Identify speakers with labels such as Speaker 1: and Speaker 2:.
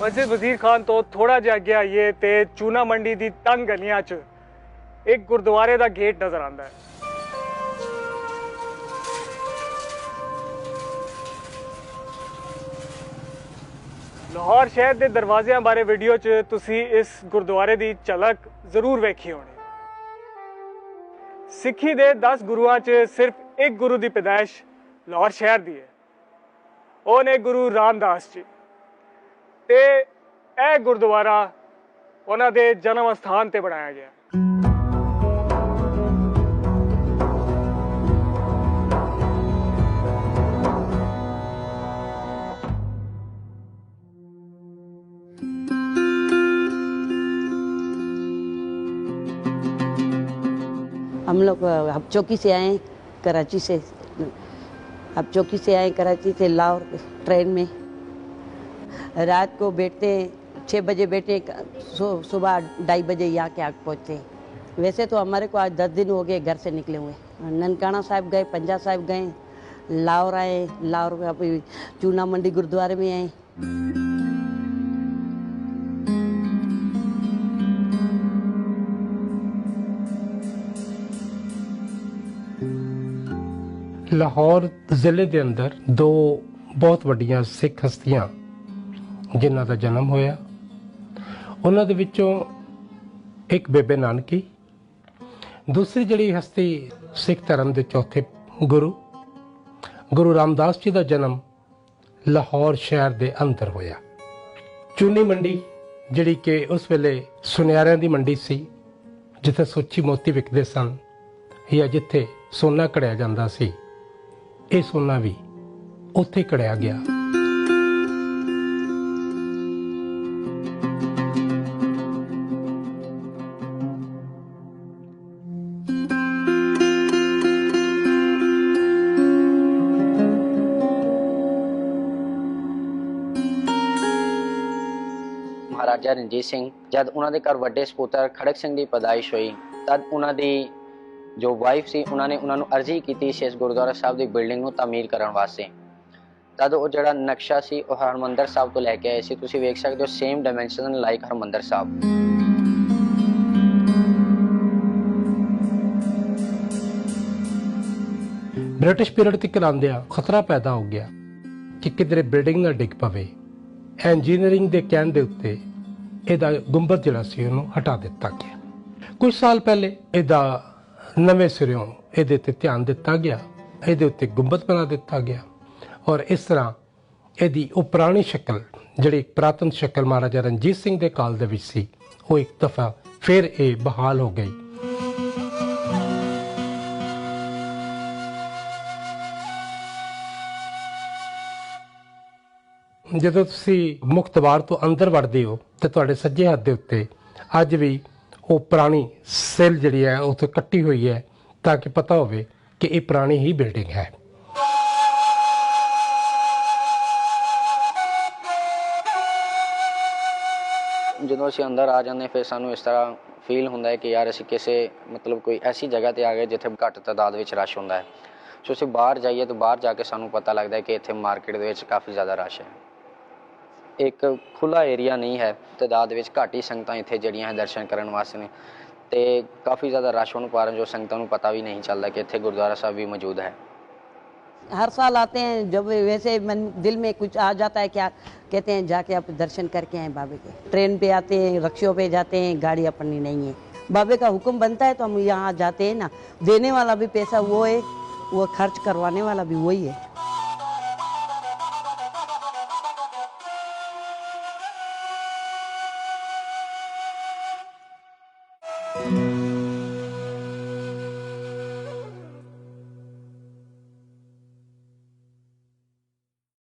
Speaker 1: ਮਸਜਿਦ ਵਜ਼ੀਰ ਖਾਨ ਤੋਂ ਥੋੜਾ ਜਿਹਾ ਅੱਗੇ ਆਈਏ ਤੇ ਚੂਨਾ ਮੰਡੀ ਦੀ ਤੰਗ ਗਲੀਆਂ 'ਚ ਇੱਕ ਗੁਰਦੁਆਰੇ ਦਾ ਗੇਟ ਨਜ਼ਰ ਆਉਂਦਾ ਹੈ। ਲਾਹੌਰ ਸ਼ਹਿਰ ਦੇ ਦਰਵਾਜ਼ਿਆਂ ਬਾਰੇ ਵੀਡੀਓ 'ਚ ਤੁਸੀਂ ਇਸ ਗੁਰਦੁਆਰੇ ਦੀ ਝਲਕ ਜ਼ਰੂਰ ਵੇਖੀ ਹੋਣੀ। ਸਿੱਖੀ ਦੇ 10 ਗੁਰੂਆਂ 'ਚ ਸਿਰਫ ਇੱਕ ਗੁਰੂ ਦੀ ਪੈਦਾਇਸ਼ ਲਾਹੌਰ ਸ਼ਹਿਰ ਦੀ ਹੈ। ਉਹ ਨੇ ਗੁਰੂ ਰਾਮਦਾਸ ਜੀ। ਤੇ ਇਹ ਗੁਰਦੁਆਰਾ ਉਹਨਾਂ ਦੇ ਜਨਮ ਸਥਾਨ ਤੇ ਬਣਾਇਆ ਗਿਆ
Speaker 2: हम लोग अ, अब चौकी से आए हैं, कराची से अब चौकी से आए कराची से लाहौर ट्रेन में रात को बैठते हैं छः बजे बैठे सु- सुबह ढाई बजे यहाँ के आग पहुँचते हैं वैसे तो हमारे को आज दस दिन हो गए घर से निकले हुए ननकाना साहिब गए पंजा साहिब गए लाहौर आए लाहौर में अभी चूना मंडी गुरुद्वारे में आए
Speaker 3: ਲਾਹੌਰ ਜ਼ਿਲ੍ਹੇ ਦੇ ਅੰਦਰ ਦੋ ਬਹੁਤ ਵੱਡੀਆਂ ਸਿੱਖ ਹਸਤੀਆਂ ਜਿਨ੍ਹਾਂ ਦਾ ਜਨਮ ਹੋਇਆ। ਉਹਨਾਂ ਦੇ ਵਿੱਚੋਂ ਇੱਕ ਬੇਬੇ ਨਾਨਕੀ, ਦੂਸਰੀ ਜਿਹੜੀ ਹਸਤੀ ਸਿੱਖ ਧਰਮ ਦੇ ਚੌਥੇ ਗੁਰੂ ਗੁਰੂ ਰਾਮਦਾਸ ਜੀ ਦਾ ਜਨਮ ਲਾਹੌਰ ਸ਼ਹਿਰ ਦੇ ਅੰਦਰ ਹੋਇਆ। ਚੂਨੀ ਮੰਡੀ ਜਿਹੜੀ ਕਿ ਉਸ ਵੇਲੇ ਸੁਨਿਆਰਿਆਂ ਦੀ ਮੰਡੀ ਸੀ, ਜਿੱਥੇ ਸੁੱਚੀ ਮੋਤੀ ਵਿਕਦੇ ਸਨ ਜਾਂ ਜਿੱਥੇ ਸੋਨਾ ਕੜਿਆ ਜਾਂਦਾ ਸੀ, ਇਹ ਸੋਨਾ ਵੀ ਉੱਥੇ ਕੜਿਆ ਗਿਆ।
Speaker 4: ਮਹਾਰਾਜਾ ਰਣਜੀਤ ਸਿੰਘ, ਜਦ ਉਹਨਾਂ ਦੇ ਘਰ ਵੱਡੇ ਸਪੁੱਤਰ ਖੜਕ ਸਿੰਘ ਦੀ ਪੈਦਾਇਸ਼ ਹੋਈ, ਤਦ ਉਹਨਾਂ ਦੀ ਜੋ ਵਾਈਫ ਸੀ, ਉਹਨਾਂ ਨੇ ਉਹਨਾਂ ਨੂੰ ਅਰਜ਼ੀ ਕੀਤੀ ਸੀ ਗੁਰਦੁਆਰਾ ਸਾਹਿਬ ਦੀ ਬਿਲਡਿੰਗ ਨੂੰ ਤਾਮੀਰ ਕਰਨ ਵਾਸਤੇ। ਤਦ ਉਹ ਜਿਹੜਾ ਨਕਸ਼ਾ ਸੀ, ਉਹ ਹਰਮੰਦਰ ਸਾਹਿਬ ਤੋਂ ਲੈ ਕੇ ਆਏ ਸੀ। ਤੁਸੀਂ ਵੇਖ ਸਕਦੇ ਹੋ same dimension like Harmandar Sahib.
Speaker 3: British period ਤੱਕ ਆਉਂਦਿਆਂ ਖਤਰਾ ਪੈਦਾ ਹੋ ਗਿਆ ਕਿ ਕਿਧਰੇ ਬਿਲਡਿੰਗ ਨਾ ਡਿੱਗ ਪਵੇ। ਇੰਜੀਨੀਅਰਿੰਗ ਦੇ ਕਹਿਣ ਦੇ ਉੱਤੇ ਇਹਦਾ ਗੁੰਬਦ ਜਿਹੜਾ ਸੀ ਉਹਨੂੰ ਹਟਾ ਦਿੱਤਾ ਗਿਆ। ਕੁਝ ਸਾਲ ਪਹਿਲੇ ਇਹਦਾ ਨਵੇਂ ਸਿਰਿਓਂ ਇਹਦੇ ਤੇ ਧਿਆਨ ਦਿੱਤਾ ਗਿਆ, ਇਹਦੇ ਉੱਤੇ ਗੁੰਬਦ ਬਣਾ ਦਿੱਤਾ ਗਿਆ ਔਰ ਇਸ ਤਰ੍ਹਾਂ ਇਹਦੀ ਉਹ ਪੁਰਾਣੀ ਸ਼ਕਲ, ਜਿਹੜੀ ਪ੍ਰਾਤਨ ਸ਼ਕਲ ਮਹਾਰਾਜਾ ਰਣਜੀਤ ਸਿੰਘ ਦੇ ਕਾਲ ਦੇ ਵਿੱਚ ਸੀ, ਉਹ ਇੱਕ ਦਫਾ ਫਿਰ ਇਹ ਬਹਾਲ ਹੋ ਗਈ। ਜਦੋਂ ਤੁਸੀਂ ਮੁੱਖ ਦਵਾਰ ਤੋਂ ਅੰਦਰ ਵੜਦੇ ਹੋ ਤੇ ਤੁਹਾਡੇ ਸੱਜੇ ਹੱਥ ਦੇ ਉੱਤੇ ਅੱਜ ਵੀ ਉਹ ਪੁਰਾਣੀ ਸੈੱਲ ਜਿਹੜੀ ਹੈ, ਉੱਥੇ ਕੱਟੀ ਹੋਈ ਹੈ ਤਾਂ ਕਿ ਪਤਾ ਹੋਵੇ ਕਿ ਇਹ ਪੁਰਾਣੀ ਹੀ ਬਿਲਡਿੰਗ ਹੈ।
Speaker 4: ਜਦੋਂ ਅਸੀਂ ਅੰਦਰ ਆ ਜਾਂਦੇ ਫਿਰ ਸਾਨੂੰ ਇਸ ਤਰ੍ਹਾਂ ਫੀਲ ਹੁੰਦਾ ਹੈ ਕਿ ਯਾਰ ਅਸੀਂ ਕਿਸੇ, ਮਤਲਬ ਕੋਈ ਐਸੀ ਜਗ੍ਹਾ ਤੇ ਆ ਗਏ ਜਿੱਥੇ ਘੱਟ ਤਾਦਾਦ ਵਿੱਚ ਰਸ਼ ਹੁੰਦਾ ਹੈ। ਸੋ ਅਸੀਂ ਬਾਹਰ ਜਾਈਏ ਤਾਂ ਬਾਹਰ ਜਾ ਕੇ ਸਾਨੂੰ ਪਤਾ ਲੱਗਦਾ ਹੈ ਕਿ ਇੱਥੇ ਮਾਰਕੀਟ ਦੇ ਵਿੱਚ ਕਾਫੀ ਜ਼ਿਆਦਾ ਰਸ਼ ਹੈ। ਇੱਕ ਖੁੱਲਾ ਏਰੀਆ ਨਹੀਂ ਹੈ ਤਾਦਾਦ ਵਿੱਚ ਘੱਟ ਹੀ ਸੰਗਤਾਂ ਇੱਥੇ ਜਿਹੜੀਆਂ ਹੈ ਦਰਸ਼ਨ ਕਰਨ ਵਾਸਤੇ ਨੇ ਤੇ ਕਾਫੀ ਜ਼ਿਆਦਾ ਰਸ਼ ਹੋਣ ਕਾਰਨ ਜੋ ਸੰਗਤਾਂ ਨੂੰ ਪਤਾ ਵੀ ਨਹੀਂ ਚੱਲਦਾ ਕਿ ਇੱਥੇ ਗੁਰਦੁਆਰਾ ਸਾਹਿਬ ਵੀ ਮੌਜੂਦ ਹੈ
Speaker 2: हर साल आते हैं जब वैसे मन दिल में कुछ आ जाता है क्या कहते हैं जाके आप दर्शन करके आए बाबे के ट्रेन पे आते हैं रक्षों पे जाते हैं गाड़ी अपनी नहीं है बाबे का हुक्म बनता है तो हम यहाँ जाते हैं ना देने वाला भी पैसा वो है वो खर्च करवाने वाला भी वही है
Speaker 3: ਹੈ